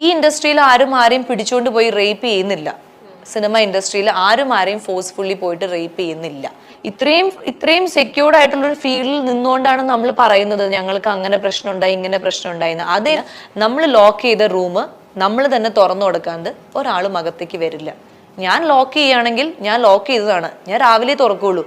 ഈ ഇൻഡസ്ട്രിയിൽ ആരും ആരെയും പിടിച്ചുകൊണ്ട് പോയി റേപ്പ് ചെയ്യുന്നില്ല. സിനിമ ഇൻഡസ്ട്രിയിൽ ആരും ആരെയും ഫോഴ്സ്ഫുള്ളി പോയിട്ട് റേപ്പ് ചെയ്യുന്നില്ല. ഇത്രയും ഇത്രയും സെക്യൂർഡ് ആയിട്ടുള്ള ഒരു ഫീൽഡിൽ നിന്നുകൊണ്ടാണ് നമ്മൾ പറയുന്നത് ഞങ്ങൾക്ക് അങ്ങനെ പ്രശ്നം ഉണ്ടായി ഇങ്ങനെ പ്രശ്നം ഉണ്ടായിന്ന് അതേ നമ്മൾ ലോക്ക് ചെയ്ത റൂം നമ്മൾ തന്നെ തുറന്നു കൊടുക്കാണ്ട് ഒരാളും അകത്തേക്ക് വരില്ല. ഞാൻ ലോക്ക് ചെയ്യുകയാണെങ്കിൽ ഞാൻ ലോക്ക് ചെയ്തതാണ്. ഞാൻ രാവിലെ തുറക്കുള്ളൂ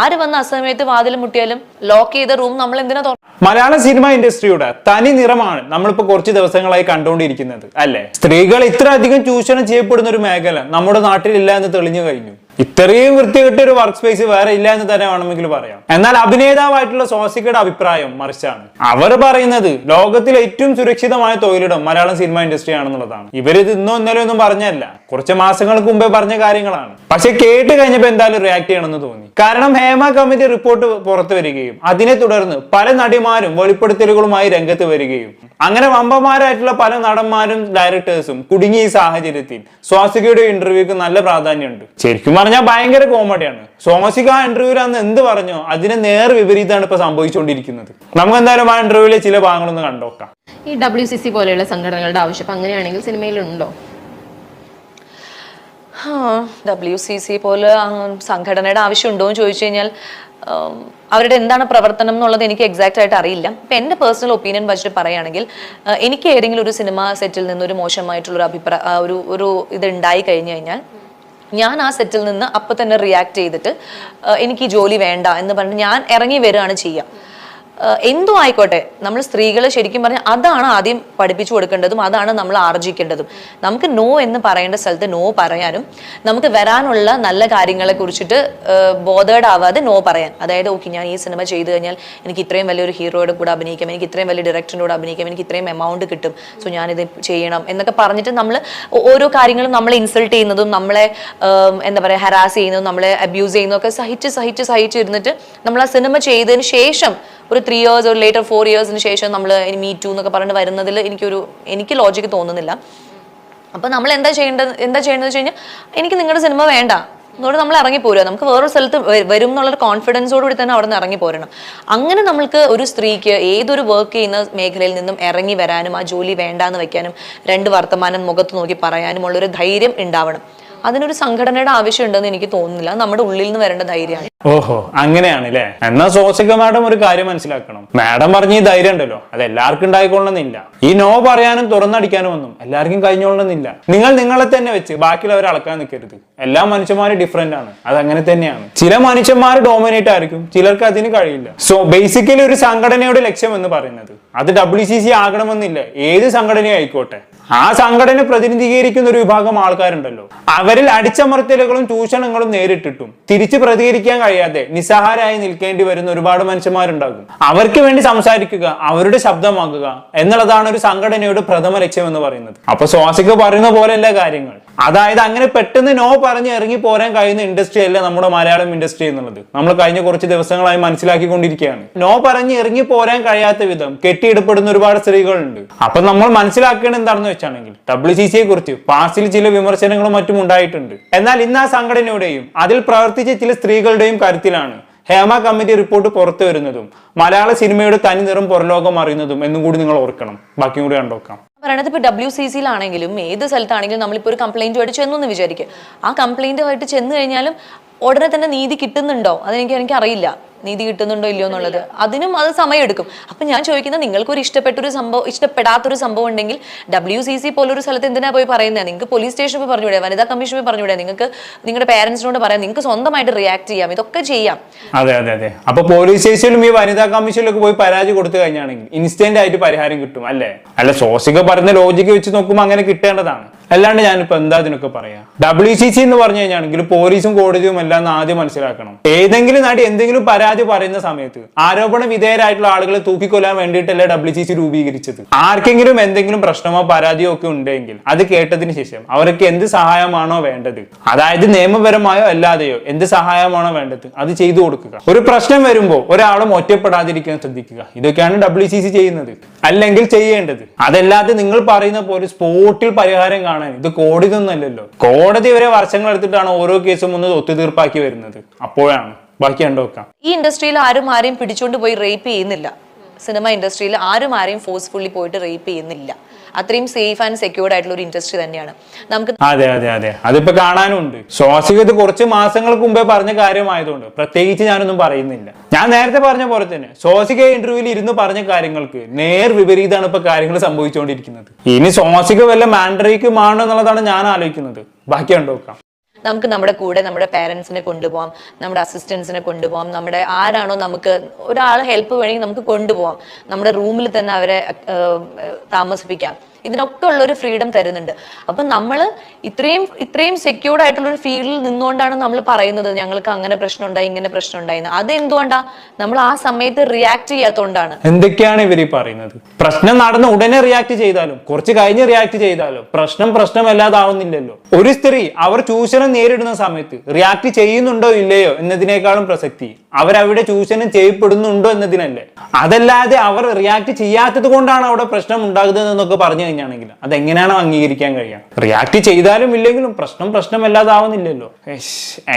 ആര് വന്ന അസമയത്ത് വാതിൽ മുട്ടിയാലും ലോക്ക് ചെയ്ത റൂം നമ്മൾ എന്തിനാ തുറക്കും മലയാള സിനിമ ഇൻഡസ്ട്രിയുടെ തനി നിറമാണ് നമ്മളിപ്പോ കുറച്ച് ദിവസങ്ങളായി കണ്ടുകൊണ്ടിരിക്കുന്നത് അല്ലെ? സ്ത്രീകൾ ഇത്ര അധികം ചൂഷണം ചെയ്യപ്പെടുന്ന ഒരു മേഖല നമ്മുടെ നാട്ടിലില്ല എന്ന് തെളിഞ്ഞു കഴിഞ്ഞു. ഇത്രയും വൃത്തികെട്ട ഒരു വർക്ക് സ്പേസ് വേറെ ഇല്ല എന്ന് തന്നെ വേണമെങ്കിൽ പറയാം. എന്നാൽ അഭിനേതാവായിട്ടുള്ള സോസിക്കയുടെ അഭിപ്രായം മറിച്ചാണ്. അവർ പറയുന്നത് ലോകത്തിലെ ഏറ്റവും സുരക്ഷിതമായ തൊഴിലിടം മലയാളം സിനിമ ഇൻഡസ്ട്രി ആണെന്നുള്ളതാണ്. ഇവരിത് ഇന്നോ ഇന്നലെ ഒന്നും പറഞ്ഞല്ല കുറച്ച് മാസങ്ങൾക്ക് മുമ്പേ പറഞ്ഞ കാര്യങ്ങളാണ്. പക്ഷെ കേട്ട് കഴിഞ്ഞപ്പോൾ എന്തായാലും റിയാക്ട് ചെയ്യണമെന്ന് തോന്നി. കാരണം ഹേമ കമ്മിറ്റി റിപ്പോർട്ട് പുറത്തു വരികയും അതിനെ തുടർന്ന് പല നടിമാരും വെളിപ്പെടുത്തലുകളുമായി രംഗത്ത് വരികയും അങ്ങനെ വമ്പന്മാരായിട്ടുള്ള പല നടന്മാരും ഡയറക്ടേഴ്സും കുടുങ്ങിയ സാഹചര്യത്തിൽ സ്വാസികയുടെ ഇന്റർവ്യൂക്ക് നല്ല പ്രാധാന്യമുണ്ട്. ശരിക്കും പറഞ്ഞാൽ ഭയങ്കര കോമഡിയാണ് സോമസിക ആ ഇന്റർവ്യൂവിൽ അന്ന് എന്ത് പറഞ്ഞോ അതിന് നേർ വിപരീതമാണ് ഇപ്പൊ സംഭവിച്ചുകൊണ്ടിരിക്കുന്നത്. നമുക്ക് എന്തായാലും ആ ഇന്റർവ്യൂവിലെ ചില ഭാഗങ്ങളൊന്ന് കണ്ടോക്കാം ഈ ഡബ്ല്യു സി സി പോലെയുള്ള സംഘടനകളുടെ ആവശ്യം അപ്പൊ അങ്ങനെയാണെങ്കിൽ സിനിമയിലുണ്ടോ? ഡബ്ല്യു സി സി പോലെ സംഘടനയുടെ ആവശ്യം ഉണ്ടോ എന്ന് ചോദിച്ചു കഴിഞ്ഞാൽ അവരുടെ എന്താണ് പ്രവർത്തനം എന്നുള്ളത് എനിക്ക് എക്സാക്റ്റ് ആയിട്ട് അറിയില്ല. ഇപ്പം എന്റെ പേഴ്സണൽ ഒപ്പീനിയൻ വെച്ചിട്ട് പറയുകയാണെങ്കിൽ എനിക്ക് ഏതെങ്കിലും ഒരു സിനിമ സെറ്റിൽ നിന്ന് ഒരു മോശമായിട്ടുള്ളൊരു അഭിപ്രായ ആ, ഒരു ഒരു ഇത് ഉണ്ടായി കഴിഞ്ഞു കഴിഞ്ഞാൽ ഞാൻ ആ സെറ്റിൽ നിന്ന് അപ്പം തന്നെ റിയാക്ട് ചെയ്തിട്ട് എനിക്ക് ഈ ജോലി വേണ്ട എന്ന് പറഞ്ഞിട്ട് ഞാൻ ഇറങ്ങി വരികയാണ് ചെയ്യുക. എന്തും ആയിക്കോട്ടെ. നമ്മൾ സ്ത്രീകളെ ശരിക്കും പറഞ്ഞാൽ അതാണ് ആദ്യം പഠിപ്പിച്ചു കൊടുക്കേണ്ടതും അതാണ് നമ്മൾ ആർജിക്കേണ്ടതും നമുക്ക് നോ എന്ന് പറയേണ്ട സ്ഥലത്ത് നോ പറയാനും നമുക്ക് വരാനുള്ള നല്ല കാര്യങ്ങളെ കുറിച്ചിട്ട് ബോധേഡ് ആവാതെ നോ പറയാൻ. അതായത് ഓക്കെ ഞാൻ ഈ സിനിമ ചെയ്തു കഴിഞ്ഞാൽ എനിക്ക് ഇത്രയും വലിയൊരു ഹീറോയുടെ കൂടെ അഭിനയിക്കാം എനിക്ക് ഇത്രയും വലിയ ഡയറക്ടറിന്റെ കൂടെ അഭിനയിക്കാം എനിക്ക് ഇത്രയും എമൗണ്ട് കിട്ടും. സോ ഞാനിത് ചെയ്യണം എന്നൊക്കെ പറഞ്ഞിട്ട് നമ്മൾ ഓരോ കാര്യങ്ങളും നമ്മളെ ഇൻസൾട്ട് ചെയ്യുന്നതും നമ്മളെ എന്താ പറയുക ഹരാസ് ചെയ്യുന്നതും നമ്മളെ അബ്യൂസ് ചെയ്യുന്നതും ഒക്കെ സഹിച്ച് സഹിച്ച് സഹിച്ച് ഇരുന്നിട്ട് നമ്മൾ ആ സിനിമ ചെയ്തതിന് ശേഷം ഒരു ത്രീ ഇയേഴ്സ് ഒരു ലേറ്റർ ഫോർ ഇയേഴ്സിന് ശേഷം നമ്മൾ മീ ടു എന്നൊക്കെ പറഞ്ഞ് വരുന്നതിൽ എനിക്കൊരു എനിക്ക് ലോജിക്ക് തോന്നുന്നില്ല. അപ്പം നമ്മൾ എന്താ ചെയ്യേണ്ടത് എന്താ ചെയ്യേണ്ടത് വെച്ച് കഴിഞ്ഞാൽ എനിക്ക് നിങ്ങളുടെ സിനിമ വേണ്ട. എന്നോട് നമ്മൾ ഇറങ്ങി പോരുക നമുക്ക് വേറൊരു സ്ഥലത്ത് വരും എന്നുള്ളൊരു കോൺഫിഡൻസോട് കൂടി തന്നെ അവിടെ നിന്ന് ഇറങ്ങി പോരണം. അങ്ങനെ നമ്മൾക്ക് ഒരു സ്ത്രീക്ക് ഏതൊരു വർക്ക് ചെയ്യുന്ന മേഖലയിൽ നിന്നും ഇറങ്ങി വരാനും ആ ജോലി വേണ്ടാന്ന് വെക്കാനും രണ്ട് വർത്തമാനം മുഖത്ത് നോക്കി പറയാനും ഉള്ളൊരു ധൈര്യം ഉണ്ടാവണം. അതിനൊരു സംഘടനയുടെ ആവശ്യമുണ്ടെന്ന് എനിക്ക് തോന്നുന്നില്ല. നമ്മുടെ ഉള്ളിൽ നിന്ന് വരേണ്ട ധൈര്യമാണ്. ഓഹോ അങ്ങനെയാണ് അല്ലേ എന്നാ സോസിക മാഡം ഒരു കാര്യം മനസ്സിലാക്കണം. മാഡം പറഞ്ഞ ഈ ധൈര്യം ഉണ്ടല്ലോ. അത് എല്ലാവർക്കും ഉണ്ടായിക്കൊള്ളണമെന്നില്ല. ഈ നോ പറയാനും തുറന്നടിക്കാനും ഒന്നും എല്ലാവർക്കും കഴിഞ്ഞോളണമെന്നില്ല. നിങ്ങൾ നിങ്ങളെ തന്നെ വെച്ച് ബാക്കിയുള്ളവരെ അളക്കാൻ നിൽക്കരുത്. എല്ലാ മനുഷ്യന്മാരും ഡിഫറെന്റ് ആണ്. അത് അങ്ങനെ തന്നെയാണ്. ചില മനുഷ്യന്മാർ ഡോമിനേറ്റ് ആയിരിക്കും. ചിലർക്ക് അതിന് കഴിയില്ല. സോ ബേസിക്കലി ഒരു സംഘടനയുടെ ലക്ഷ്യം എന്ന് പറയുന്നത് അത് ഡബ്ല്യു സി സി ആകണമെന്നില്ല. ഏത് സംഘടനയായിക്കോട്ടെ. ആ സംഘടന പ്രതിനിധീകരിക്കുന്ന ഒരു വിഭാഗം ആൾക്കാരുണ്ടല്ലോ. അവരിൽ അടിച്ചമർത്തലുകളും ചൂഷണങ്ങളും നേരിട്ടിട്ടും തിരിച്ചു പ്രതികരിക്കാൻ കഴിയാതെ നിസ്സഹാരായി നിൽക്കേണ്ടി വരുന്ന ഒരുപാട് മനുഷ്യന്മാരുണ്ടാകും. അവർക്ക് വേണ്ടി സംസാരിക്കുക അവരുടെ ശബ്ദമാക്കുക എന്നുള്ളതാണ് ഒരു സംഘടനയുടെ പ്രഥമ ലക്ഷ്യം എന്ന് പറയുന്നത്. അപ്പൊ ശ്വാസിക്ക് പറയുന്ന പോലെയല്ല കാര്യങ്ങൾ. അതായത് അങ്ങനെ പെട്ടെന്ന് നോ പറഞ്ഞ് ഇറങ്ങി പോരാൻ കഴിയുന്ന ഇൻഡസ്ട്രി അല്ല നമ്മുടെ മലയാളം ഇൻഡസ്ട്രി എന്നുള്ളത്. നമ്മൾ കഴിഞ്ഞ കുറച്ച് ദിവസങ്ങളായി മനസ്സിലാക്കിക്കൊണ്ടിരിക്കുകയാണ്. നോ പറഞ്ഞ് ഇറങ്ങി പോരാൻ കഴിയാത്ത വിധം കെട്ടിയിടപ്പെടുന്ന ഒരുപാട് സ്ത്രീകളുണ്ട്. അപ്പൊ നമ്മൾ മനസ്സിലാക്കേണ്ടത് എന്താണെന്ന് വെച്ചാണെങ്കിൽ ഡബ്ല്യു സി സിയെ കുറിച്ച് പാസ്റ്റിൽ ചില വിമർശനങ്ങളും മറ്റും ഉണ്ടായിട്ടുണ്ട്. എന്നാൽ ഇന്ന് ആ സംഘടനയുടെയും അതിൽ പ്രവർത്തിച്ച ചില സ്ത്രീകളുടെയും കരുത്തിലാണ് ഹേമ കമ്മിറ്റി റിപ്പോർട്ട് പുറത്തു വരുന്നതും മലയാള സിനിമയുടെ തനി നിറം പുറലോകം അറിയുന്നതും എന്നും കൂടി നിങ്ങൾ ഓർക്കണം. ബാക്കിയും കൂടി കണ്ടോക്കാം പറയണത് ഇപ്പോൾ ഡബ്ല്യു സി സിയിലാണെങ്കിലും ഏത് സ്ഥലത്താണെങ്കിലും നമ്മളിപ്പോൾ ഒരു കംപ്ലൈന്റുമായിട്ട് ചെന്നു എന്ന് വിചാരിക്കുക ആ കംപ്ലൈന്റുമായിട്ട് ചെന്ന് കഴിഞ്ഞാലും ഉടനെ തന്നെ നീതി കിട്ടുന്നുണ്ടോ? അതെനിക്ക് എനിക്ക് അറിയില്ല. നീതി കിട്ടുന്നുണ്ടോ ഇല്ലയോ എന്നുള്ളത്. അതിനും അത് സമയമെടുക്കും. അപ്പം ഞാൻ ചോദിക്കുന്നത് നിങ്ങൾക്കൊരു ഇഷ്ടപ്പെട്ടൊരു സംഭവം ഇഷ്ടപ്പെടാത്തൊരു സംഭവം ഉണ്ടെങ്കിൽ ഡബ്ല്യു സി സി പോലൊരു സ്ഥലത്ത് എന്തിനാ പോയി പറയുന്നത് നിങ്ങൾക്ക് പോലീസ് സ്റ്റേഷനിൽ പോയി പറഞ്ഞുകൂടെ വനിതാ കമ്മീഷൻ പോയി പറഞ്ഞുകൂടെ നിങ്ങൾക്ക് നിങ്ങളുടെ പേരൻസിനോട് പറയാം നിങ്ങൾക്ക് സ്വന്തമായിട്ട് റിയാക്ട് ചെയ്യാം ഇതൊക്കെ ചെയ്യാം. അതെ അതെ അതെ. അപ്പൊ പോലീസ് സ്റ്റേഷനിലും ഈ വനിതാ കമ്മീഷനിലൊക്കെ പോയി പരാതി കൊടുത്തു കഴിഞ്ഞാണെങ്കിൽ ഇൻസ്റ്റന്റ് ആയിട്ട് പരിഹാരം കിട്ടും അല്ലേ? അല്ല സോസിക പറഞ്ഞ ലോജിക്ക് വെച്ച് നോക്കുമ്പോൾ അങ്ങനെ കിട്ടേണ്ടതാണ്. അല്ലാണ്ട് ഞാനിപ്പോ എന്താ ഇതിനൊക്കെ പറയാ? ഡബ്ല്യു സി സി എന്ന് പറഞ്ഞു കഴിഞ്ഞാണെങ്കിൽ പോലീസും കോടതിയും എല്ലാം ആദ്യം മനസ്സിലാക്കണം. ഏതെങ്കിലും നാട്ടിൽ എന്തെങ്കിലും പരാതി പറയുന്ന സമയത്ത് ആരോപണ വിധേയരായിട്ടുള്ള ആളുകളെ തൂക്കിക്കൊല്ലാൻ വേണ്ടിയിട്ടല്ലേ ഡബ്ല്യു സി സി രൂപീകരിച്ചത്? ആർക്കെങ്കിലും എന്തെങ്കിലും പ്രശ്നമോ പരാതിയോ ഒക്കെ ഉണ്ടെങ്കിൽ അത് കേട്ടതിന് ശേഷം അവർക്ക് എന്ത് സഹായമാണോ വേണ്ടത്? അതായത് നിയമപരമായോ അല്ലാതെയോ എന്ത് സഹായമാണോ വേണ്ടത്? അത് ചെയ്തു കൊടുക്കുക. ഒരു പ്രശ്നം വരുമ്പോൾ ഒരാളും ഒറ്റപ്പെടാതിരിക്കാൻ ശ്രദ്ധിക്കുക. ഇതൊക്കെയാണ് ഡബ്ല്യു സി സി ചെയ്യുന്നത്. അല്ലെങ്കിൽ ചെയ്യേണ്ടത്. അതല്ലാതെ നിങ്ങൾ പറയുന്ന പോലെ സ്പോട്ടിൽ പരിഹാരം കാണാൻ ഇത് കോടതി ഒന്നല്ലല്ലോ കോടതി വരെ വർഷങ്ങൾ എടുത്തിട്ടാണ് ഓരോ കേസും ഒന്ന് ഒത്തുതീർപ്പാക്കി വരുന്നത്. അപ്പോഴാണ്. ബാക്കി കണ്ടോക്കാം ഈ ഇൻഡസ്ട്രിയിൽ ആരും ആരെയും പിടിച്ചോണ്ട് പോയി റേപ്പ് ചെയ്യുന്നില്ല. സിനിമ ഇൻഡസ്ട്രിയിൽ ആരും ആരെയും ഫോഴ്സ്ഫുള്ളി പോയിട്ട് റേപ്പ് ചെയ്യുന്നില്ല. അത്രയും സേഫ് ആൻഡ് സെക്യൂർഡ് ആയിട്ടുള്ള ഒരു ഇൻഡസ്ട്രി തന്നെയാണ്. നമുക്ക് അതെ അതെ അതെ. അതിപ്പോ കാണാനുണ്ട്. ശ്വാസികത് കുറച്ച് മാസങ്ങൾക്ക് മുമ്പേ പറഞ്ഞ കാര്യമായതുകൊണ്ട് പ്രത്യേകിച്ച് ഞാനൊന്നും പറയുന്നില്ല. ഞാൻ നേരത്തെ പറഞ്ഞ പോലെ തന്നെ സോസിക ഇന്റർവ്യൂവിൽ ഇരുന്ന് പറഞ്ഞ കാര്യങ്ങൾക്ക് നേർ വിപരീതമാണ് ഇപ്പൊ കാര്യങ്ങൾ സംഭവിച്ചുകൊണ്ടിരിക്കുന്നത്. ഇനി സോസിക വല്ല മാൻഡറിക്കുമാണോ എന്നുള്ളതാണ് ഞാൻ ആലോചിക്കുന്നത്. ബാക്കി കണ്ടോക്കാം നമുക്ക് നമ്മുടെ കൂടെ നമ്മുടെ പേരൻസിനെ കൊണ്ടുപോകാം നമ്മുടെ അസിസ്റ്റൻസിനെ കൊണ്ടുപോകാം നമ്മുടെ ആരാണോ നമുക്ക് ഒരാൾ ഹെൽപ്പ് വേണമെങ്കിൽ നമുക്ക് കൊണ്ടുപോകാം നമ്മുടെ റൂമിൽ തന്നെ അവരെ താമസിപ്പിക്കാം. ഇതിനൊക്കെ ഉള്ള ഒരു ഫ്രീഡം തരുന്നുണ്ട്. അപ്പം നമ്മൾ ഇത്രയും ഇത്രയും സെക്യൂർഡ് ആയിട്ടുള്ള ഒരു ഫീൽഡിൽ നിന്നുകൊണ്ടാണ് നമ്മൾ പറയുന്നത് ഞങ്ങൾക്ക് അങ്ങനെ പ്രശ്നം ഉണ്ടായി ഇങ്ങനെ പ്രശ്നം ഉണ്ടായി അതെന്തുകൊണ്ടാ? നമ്മൾ ആ സമയത്ത് റിയാക്ട് ചെയ്യാത്തതുകൊണ്ടാണ് എന്തൊക്കെയാണ് ഇവർ പറയുന്നത്? പ്രശ്നം നടന്ന ഉടനെ റിയാക്ട് ചെയ്താലും കുറച്ച് കഴിഞ്ഞ് റിയാക്ട് ചെയ്താലും പ്രശ്നം പ്രശ്നമല്ലാതാവുന്നില്ലല്ലോ. ഒരു സ്ത്രീ അവർ ചൂഷണം നേരിടുന്ന സമയത്ത് റിയാക്ട് ചെയ്യുന്നുണ്ടോ ഇല്ലയോ എന്നതിനേക്കാളും പ്രസക്തി അവരവിടെ ചൂഷണം ചെയ്യപ്പെടുന്നുണ്ടോ എന്നതിനല്ലേ. അതല്ലാതെ അവർ റിയാക്ട് ചെയ്യാത്തത് കൊണ്ടാണ് അവിടെ പ്രശ്നം ഉണ്ടാകുന്നത് എന്നൊക്കെ പറഞ്ഞു കഴിഞ്ഞാണെങ്കിൽ അതെങ്ങനെയാണ് അംഗീകരിക്കാൻ കഴിയുക റിയാക്ട് ചെയ്താലും ഇല്ലെങ്കിലും പ്രശ്നം പ്രശ്നമല്ലാതാവുന്നില്ലല്ലോ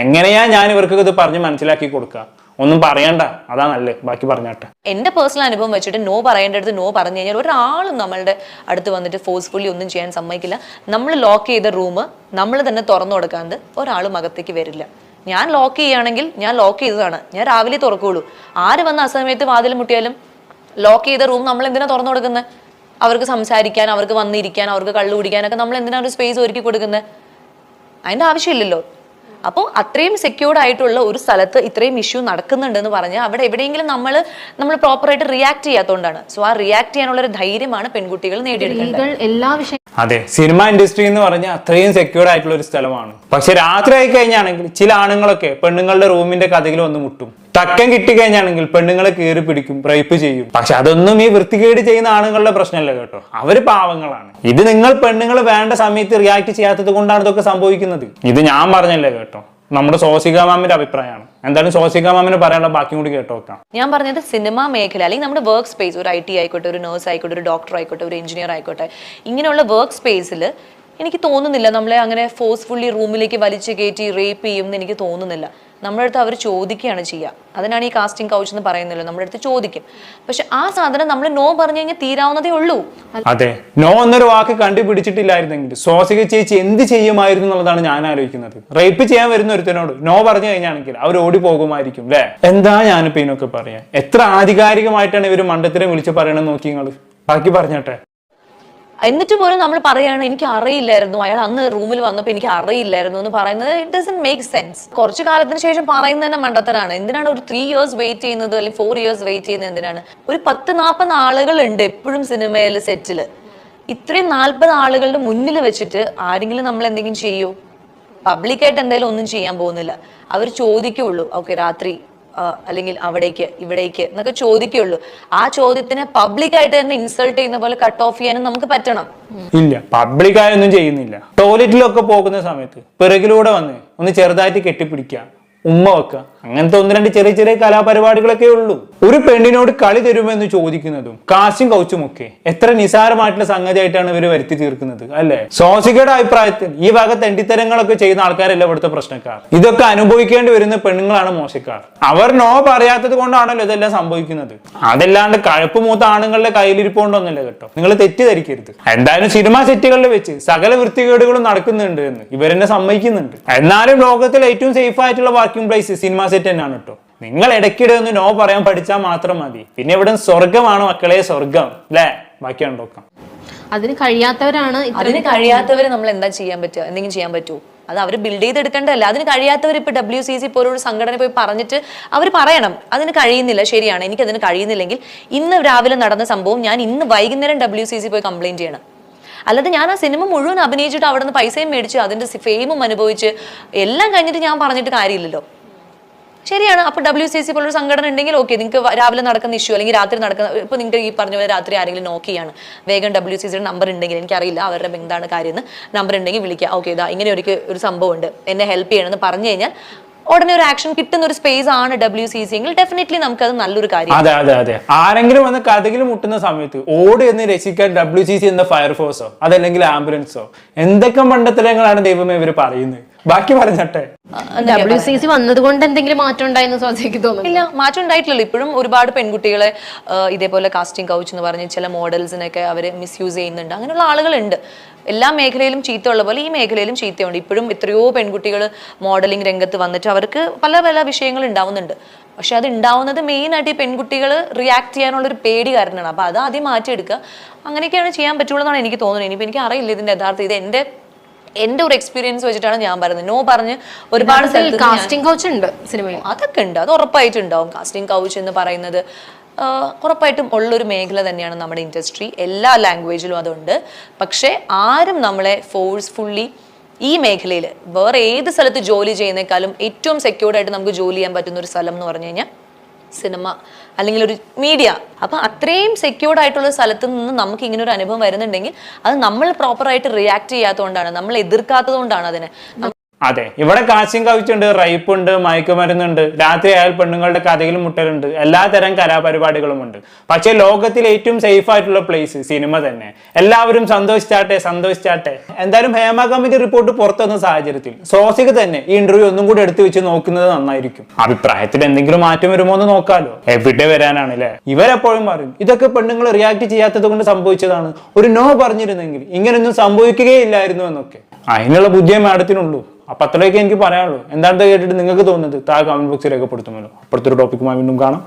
എങ്ങനെയാ ഞാൻ ഇവർക്ക് ഇത് പറഞ്ഞ് മനസ്സിലാക്കി കൊടുക്കുക? ഒന്നും പറയണ്ട. അതാ നല്ലത്. ബാക്കി പറഞ്ഞാട്ടെ. എന്റെ പേഴ്സണൽ അനുഭവം വെച്ചിട്ട് നോ പറയേണ്ടടുത്ത് നോ പറഞ്ഞു കഴിഞ്ഞാൽ ഒരാളും നമ്മളുടെ അടുത്ത് വന്നിട്ട് ഫോഴ്സ്ഫുള്ളി ഒന്നും ചെയ്യാൻ സമ്മതിക്കില്ല. നമ്മൾ ലോക്ക് ചെയ്ത റൂം നമ്മൾ തന്നെ തുറന്നു കൊടുക്കാണ്ട് ഒരാളും അകത്തേക്ക് വരില്ല. ഞാൻ ലോക്ക് ചെയ്യുകയാണെങ്കിൽ ഞാൻ ലോക്ക് ചെയ്തതാണ്. ഞാൻ രാവിലെ തുറക്കുള്ളൂ. ആര് വന്ന സമയത്ത് വാതിൽ മുട്ടിയാലും ലോക്ക് ചെയ്ത റൂം നമ്മൾ എന്തിനാ തുറന്നു കൊടുക്കുന്നത് അവർക്ക് സംസാരിക്കാൻ അവർക്ക് വന്നിരിക്കാൻ അവർക്ക് കള്ളു കുടിക്കാനൊക്കെ നമ്മൾ എന്തിനാണ് ഒരു സ്പേസ് ഒരുക്കി കൊടുക്കുന്നത് അതിന്റെ ആവശ്യമില്ലല്ലോ. അപ്പോൾ അത്രയും സെക്യൂർഡ് ആയിട്ടുള്ള ഒരു സ്ഥലത്ത് ഇത്രയും ഇഷ്യൂ നടക്കുന്നുണ്ടെന്ന് പറഞ്ഞാൽ അവിടെ എവിടെയെങ്കിലും നമ്മൾ നമ്മൾ പ്രോപ്പറായിട്ട് റിയാക്ട് ചെയ്യാത്തതുകൊണ്ടാണ് സോ ആ റിയാക്ട് ചെയ്യാനുള്ള ഒരു ധൈര്യമാണ് പെൺകുട്ടികൾ നേടിയെടുക്കുന്നത് എല്ലാ വിഷയം അതെ സിനിമ ഇൻഡസ്ട്രി എന്ന് പറഞ്ഞാൽ അത്രയും സെക്യൂർഡ് ആയിട്ടുള്ള ഒരു സ്ഥലമാണ്. പക്ഷെ രാത്രി ആയി കഴിഞ്ഞാണെങ്കിൽ ചില ആണുങ്ങളൊക്കെ പെണ്ണുങ്ങളുടെ റൂമിന്റെ കഥകിൽ വന്ന് മുട്ടും. തക്കം കിട്ടിക്കഴിഞ്ഞാണെങ്കിൽ പെണ്ണുങ്ങളെ കീറി പിടിക്കും റേപ്പ് ചെയ്യും. പക്ഷെ അതൊന്നും ഈ വൃത്തികേട് ചെയ്യുന്ന ആണുങ്ങളുടെ പ്രശ്നമല്ല കേട്ടോ. അവർ പാവങ്ങളാണ്. ഇത് നിങ്ങൾ പെണ്ണുങ്ങൾ വേണ്ട സമയത്ത് റിയാക്ട് ചെയ്യാത്തത് കൊണ്ടാണ് ഇതൊക്കെ സംഭവിക്കുന്നത്. ഇത് ഞാൻ പറഞ്ഞല്ലേ കേട്ടോ. നമ്മുടെ സോസിക മാമിന്റെ അഭിപ്രായമാണ്. എന്തായാലും സോസിക മാമിന് പറയാനുള്ള ബാക്കി കൂടി കേട്ടോ ഞാൻ പറഞ്ഞത് സിനിമ മേഖല അല്ലെങ്കിൽ നമ്മുടെ വർക്ക് സ്പേസ് ഒരു ഐ ടി ആയിക്കോട്ടെ ഒരു നേഴ്സ് ആയിക്കോട്ടെ ഒരു ഡോക്ടർ ആയിക്കോട്ടെ ഒരു എഞ്ചിനീയർ ആയിക്കോട്ടെ ഇങ്ങനെയുള്ള വർക്ക് സ്പേസിൽ എനിക്ക് തോന്നുന്നില്ല നമ്മളെ അങ്ങനെ ഫോഴ്സ്ഫുള്ളി റൂമിലേക്ക് വലിച്ചു കയറ്റി റേപ്പ് ചെയ്യും എന്ന് എനിക്ക് തോന്നുന്നില്ല. നമ്മുടെ അടുത്ത് അവർ ചോദിക്കുകയാണ് ചെയ്യുക അതിനാണ് ഈ കാസ്റ്റിംഗ് കൗച്ച് എന്ന് പറയുന്നല്ലോ നമ്മുടെ അടുത്ത് ചോദിക്കും. പക്ഷെ ആ സാധനം നമ്മൾ നോ പറഞ്ഞു കഴിഞ്ഞാൽ തീരാവുന്നതേ ഉള്ളൂ. അതെ. നോ എന്നൊരു വാക്ക് കണ്ടുപിടിച്ചിട്ടില്ലായിരുന്നെങ്കിൽ സ്വാസിക ചേച്ചി എന്ത് ചെയ്യുമായിരുന്നു എന്നുള്ളതാണ് ഞാൻ ആലോചിക്കുന്നത്. റേപ്പ് ചെയ്യാൻ വരുന്ന ഒരുത്തനോട് നോ പറഞ്ഞു കഴിഞ്ഞാണെങ്കിൽ അവർ ഓടി പോകുമായിരിക്കും അല്ലേ? എന്താ ഞാനിപ്പോ ഇതിനൊക്കെ പറയാ? എത്ര ആധികാരികമായിട്ടാണ് ഇവർ മണ്ഡത്തിനെ വിളിച്ച് പറയണമെന്ന് നോക്കി നിങ്ങൾ ബാക്കി പറഞ്ഞോട്ടെ. എന്നിട്ട് പോലും നമ്മൾ പറയുകയാണ് എനിക്ക് അറിയില്ലായിരുന്നു. അയാൾ അന്ന് റൂമിൽ വന്നപ്പോൾ എനിക്ക് അറിയില്ലായിരുന്നു എന്ന് പറയുന്നത് ഇറ്റ് ഡസൻ മേക്ക് സെൻസ് കുറച്ചു കാലത്തിന് ശേഷം പറയുന്നത് തന്നെ മണ്ടത്തരാണ്. എന്തിനാണ് ഒരു ത്രീ ഇയേഴ്സ് വെയിറ്റ് ചെയ്യുന്നത്? അല്ലെങ്കിൽ ഫോർ ഇയേഴ്സ് വെയിറ്റ് ചെയ്യുന്നത് എന്തിനാണ്? ഒരു പത്ത് നാൽപ്പത് ആളുകളുണ്ട് എപ്പോഴും സിനിമയിൽ സെറ്റിൽ ഇത്രയും നാൽപ്പത് ആളുകളുടെ മുന്നിൽ വെച്ചിട്ട് ആരെങ്കിലും നമ്മൾ എന്തെങ്കിലും ചെയ്യൂ? പബ്ലിക്കായിട്ട് എന്തായാലും ഒന്നും ചെയ്യാൻ പോകുന്നില്ല. അവർ ചോദിക്കുള്ളൂ ഓക്കെ രാത്രി അല്ലെങ്കിൽ അവിടേക്ക് ഇവിടേക്ക് എന്നൊക്കെ ചോദിക്കുള്ളൂ ആ ചോദ്യത്തിന് പബ്ലിക്കായിട്ട് തന്നെ ഇൻസൾട്ട് ചെയ്യുന്ന പോലെ കട്ട് ഓഫ് ചെയ്യാനും നമുക്ക് പറ്റണം. ഇല്ല പബ്ലിക്കായൊന്നും ചെയ്യുന്നില്ല. ടോയ്ലറ്റിലൊക്കെ പോകുന്ന സമയത്ത് പിറകിലൂടെ വന്ന് ഒന്ന് ചെറുതായിട്ട് കെട്ടിപ്പിടിക്കുക ഉമ്മ വെക്കുക അങ്ങനത്തെ ഒന്ന് രണ്ട് ചെറിയ ചെറിയ കലാപരിപാടികളൊക്കെ ഉള്ളൂ. ഒരു പെണ്ണിനോട് കളി തരുമെന്ന് ചോദിക്കുന്നതും കാശും കൗച്ചും ഒക്കെ എത്ര നിസാരമായിട്ടുള്ള സംഗതിയായിട്ടാണ് ഇവർ വരുത്തി തീർക്കുന്നത് അല്ലെ? സോസികയുടെ അഭിപ്രായത്തിൽ ഈ വക തെണ്ടിത്തരങ്ങളൊക്കെ ചെയ്യുന്ന ആൾക്കാരല്ല ഇവിടുത്തെ പ്രശ്നക്കാർ? ഇതൊക്കെ അനുഭവിക്കേണ്ടി വരുന്ന പെണ്ണുങ്ങളാണ് മോശക്കാർ. അവർ നോ പറയാത്തത് കൊണ്ടാണല്ലോ ഇതെല്ലാം സംഭവിക്കുന്നത്. അതല്ലാണ്ട് കഴപ്പ് മൂത്ത ആണുങ്ങളുടെ കയ്യിലിരിപ്പോണ്ടൊന്നല്ല കേട്ടോ. നിങ്ങൾ തെറ്റിദ്ധരിക്കരുത്. എന്തായാലും സിനിമാ സെറ്റുകളിൽ വെച്ച് സകല വൃത്തികേടുകളും നടക്കുന്നുണ്ട് എന്ന് ഇവരെന്നെ സമ്മതിക്കുന്നുണ്ട്. എന്നാലും ലോകത്തിൽ ഏറ്റവും സേഫ് ആയിട്ടുള്ള വർക്കിംഗ് പ്ലേസ് സിനിമാ സെറ്റ് തന്നെയാണ് കേട്ടോ. നിങ്ങൾ ഇടയ്ക്കിടെ ഒന്ന് നോ പറയാൻ പഠിച്ചാൽ മാത്രം മതി. പിന്നെ ഇവിടെ സ്വർഗമാണ് മക്കളെ? സ്വർഗം അല്ലേ? ബാക്കിയാണ് കണ്ടോക്കാം അതിന് കഴിയാത്തവരാണ് അതിന് കഴിയാത്തവർ നമ്മൾ എന്താ ചെയ്യാൻ പറ്റുക? എന്തെങ്കിലും ചെയ്യാൻ പറ്റുമോ അത് അവർ ബിൽഡ് ചെയ്തെടുക്കേണ്ടതല്ല. അതിന് കഴിയാത്തവർ ഇപ്പൊ ഡബ്ല്യു സി സി പോലൊരു സംഘടന പോയി പറഞ്ഞിട്ട് അവർ പറയണം. അതിന് കഴിയുന്നില്ല. ശരിയാണ്. എനിക്ക് അതിന് കഴിയുന്നില്ലെങ്കിൽ ഇന്ന് രാവിലെ നടന്ന സംഭവം ഞാൻ ഇന്ന് വൈകുന്നേരം ഡബ്ല്യു സി സി പോയി കംപ്ലൈന്റ് ചെയ്യണം. അല്ലാതെ ഞാൻ ആ സിനിമ മുഴുവൻ അഭിനയിച്ചിട്ട് അവിടെ നിന്ന് പൈസയും മേടിച്ച് അതിന്റെ ഫെയിമും അനുഭവിച്ച് എല്ലാം കഴിഞ്ഞിട്ട് ഞാൻ പറഞ്ഞിട്ട് കാര്യമില്ലല്ലോ. ശരിയാണ്. അപ്പോൾ ഡബ്ല്യു സി സി പോലൊരു സംഘടന ഉണ്ടെങ്കിൽ ഓക്കെ നിങ്ങൾക്ക് രാവിലെ നടക്കുന്ന ഇഷ്യൂ അല്ലെങ്കിൽ രാത്രി നടക്കുന്ന ഇപ്പോൾ നിങ്ങൾക്ക് ഈ പറഞ്ഞ പോലെ രാത്രി ആരെങ്കിലും നോക്കിയാണ് വേഗം ഡബ്ല്യു സി സിയുടെ നമ്പർ ഉണ്ടെങ്കിൽ എനിക്കറിയില്ല അവരുടെ എന്താണ് കാര്യം നമ്പർ ഉണ്ടെങ്കിൽ വിളിക്കുക ഓക്കെ ഇതാ ഇങ്ങനെ ഒരു ഒരു സംഭവം ഉണ്ട് എന്നെ ഹെൽപ്പ് ചെയ്യണമെന്ന് പറഞ്ഞു കഴിഞ്ഞാൽ ഉടനെ ഒരു ആക്ഷൻ കിട്ടുന്ന ഒരു സ്പേസ് ആണ് ഡബ്ല്യു സി സി എങ്കിൽ ഡെഫിനറ്റ്ലി നമുക്കത് നല്ലൊരു കാര്യം അതെ അതെ അതെ. ആരെങ്കിലും വന്ന് കഥകിൽ മുട്ടുന്ന സമയത്ത് ഓടി എന്ന് രക്ഷിക്കാൻ ഡബ്ല്യു സി സി എന്ന ഫയർഫോഴ്സോ അതല്ലെങ്കിൽ ആംബുലൻസോ എന്തൊക്കെ മണ്ഡത്തിലങ്ങളാണ് ദൈവമേ ഇവർ പറയുന്നത്? ബാക്കി പറഞ്ഞട്ടെ. ഡബ്ല്യു സി സി വന്നത് കൊണ്ട് എന്തെങ്കിലും മാറ്റം ഉണ്ടായെന്ന് സ്വാസിക്ക് തോന്നുന്നു. ഇല്ല മാറ്റം ഉണ്ടായിട്ടില്ല ഇപ്പോഴും ഒരുപാട് പെൺകുട്ടികളെ ഇതേപോലെ കാസ്റ്റിംഗ് കൗച്ച് എന്ന് പറഞ്ഞ് ചില മോഡൽസിനൊക്കെ അവർ മിസ്യൂസ് ചെയ്യുന്നുണ്ട്. അങ്ങനെയുള്ള ആളുകളുണ്ട്. എല്ലാ മേഖലയിലും ഉള്ള പോലെ ഈ മേഖലയിലും ചീത്തയുണ്ട്. ഇപ്പോഴും എത്രയോ പെൺകുട്ടികൾ മോഡലിംഗ് രംഗത്ത് വന്നിട്ട് അവർക്ക് പല പല വിഷയങ്ങൾ ഉണ്ടാവുന്നുണ്ട്. പക്ഷെ അത് ഉണ്ടാവുന്നത് മെയിനായിട്ട് ഈ പെൺകുട്ടികൾ റിയാക്ട് ചെയ്യാനുള്ള ഒരു പേടി കാരണമാണ്. അപ്പോൾ അത് ആദ്യം മാറ്റിയെടുക്കുക. അങ്ങനെയൊക്കെയാണ് ചെയ്യാൻ പറ്റുള്ളൂ എന്നാണ് എനിക്ക് തോന്നുന്നത്. ഇനിയിപ്പോൾ എനിക്ക് അറിയില്ല ഇതിന്റെ യഥാർത്ഥം ഇത് എന്റെ എന്റെ ഒരു എക്സ്പീരിയൻസ് വെച്ചിട്ടാണ് ഞാൻ പറയുന്നത്. നോ പറഞ്ഞ് ഒരുപാട് കാസ്റ്റിംഗ് കൗച്ച് ഉണ്ട് സിനിമയിൽ. അതൊക്കെ ഉണ്ട്. അത് ഉറപ്പായിട്ടും ഉണ്ടാവും കാസ്റ്റിംഗ് കൗച്ച് എന്ന് പറയുന്നത് ഉറപ്പായിട്ടും ഉള്ളൊരു മേഖല തന്നെയാണ് നമ്മുടെ ഇൻഡസ്ട്രി എല്ലാ ലാംഗ്വേജിലും അതുണ്ട്. പക്ഷേ ആരും നമ്മളെ ഫോഴ്സ്ഫുള്ളി ഈ മേഖലയിൽ വേറെ ഏത് സ്ഥലത്ത് ജോലി ചെയ്യുന്നേക്കാളും ഏറ്റവും സെക്യൂർഡ് ആയിട്ട് നമുക്ക് ജോലി ചെയ്യാൻ പറ്റുന്ന ഒരു സ്ഥലം എന്ന് പറഞ്ഞു കഴിഞ്ഞാൽ സിനിമ അല്ലെങ്കിൽ ഒരു മീഡിയ അപ്പം അത്രയും സെക്യൂർഡ് ആയിട്ടുള്ള സ്ഥലത്ത് നിന്ന് നമുക്ക് ഇങ്ങനെ ഒരു അനുഭവം വരുന്നുണ്ടെങ്കിൽ അത് നമ്മൾ പ്രോപ്പറായിട്ട് റിയാക്ട് ചെയ്യാത്തതുകൊണ്ടാണ് നമ്മൾ എതിർക്കാത്തതുകൊണ്ടാണ് അതിനെ. അതെ. ഇവിടെ കാശ്യം കവിച്ചുണ്ട് റൈപ്പ് ഉണ്ട് മയക്കുമരുന്നുണ്ട്. രാത്രി ആയാൽ പെണ്ണുങ്ങളുടെ കഥയിലും മുട്ടലുണ്ട്. എല്ലാതരം കലാപരിപാടികളും ഉണ്ട് പക്ഷെ ലോകത്തിൽ ഏറ്റവും സേഫ് ആയിട്ടുള്ള പ്ലേസ് സിനിമ തന്നെ. എല്ലാവരും സന്തോഷിച്ചാട്ടെ സന്തോഷിച്ചാട്ടെ. എന്തായാലും ഹേമ കമ്മിറ്റി റിപ്പോർട്ട് പുറത്തുവന്ന സാഹചര്യത്തിൽ സോസിക്ക് തന്നെ ഈ ഇന്റർവ്യൂ ഒന്നും കൂടി എടുത്തു വെച്ച് നോക്കുന്നത് നന്നായിരിക്കും. അഭിപ്രായത്തിൽ എന്തെങ്കിലും മാറ്റം വരുമോ എന്ന് നോക്കാലോ. എവിടെ വരാനാണ് അല്ലേ ഇവരെപ്പോഴും പറയും ഇതൊക്കെ പെണ്ണുങ്ങൾ റിയാക്ട് ചെയ്യാത്തത് കൊണ്ട് സംഭവിച്ചതാണ്. ഒരു നോ പറഞ്ഞിരുന്നെങ്കിൽ ഇങ്ങനെയൊന്നും സംഭവിക്കുകയില്ലായിരുന്നു എന്നൊക്കെ. അതിനുള്ള ബുദ്ധിയെ മാഡത്തിനുള്ളൂ. അപ്പൊ അത്രയൊക്കെ എനിക്ക് പറയാനുള്ളൂ. എന്താണെന്ന് കേട്ടിട്ട് നിങ്ങൾക്ക് തോന്നുന്നത് താഴെ കമന്റ് ബോക്സിൽ രേഖപ്പെടുത്തുമല്ലോ. അപ്പുറത്തൊരു ടോപ്പിക്കുമായി വീണ്ടും കാണാം.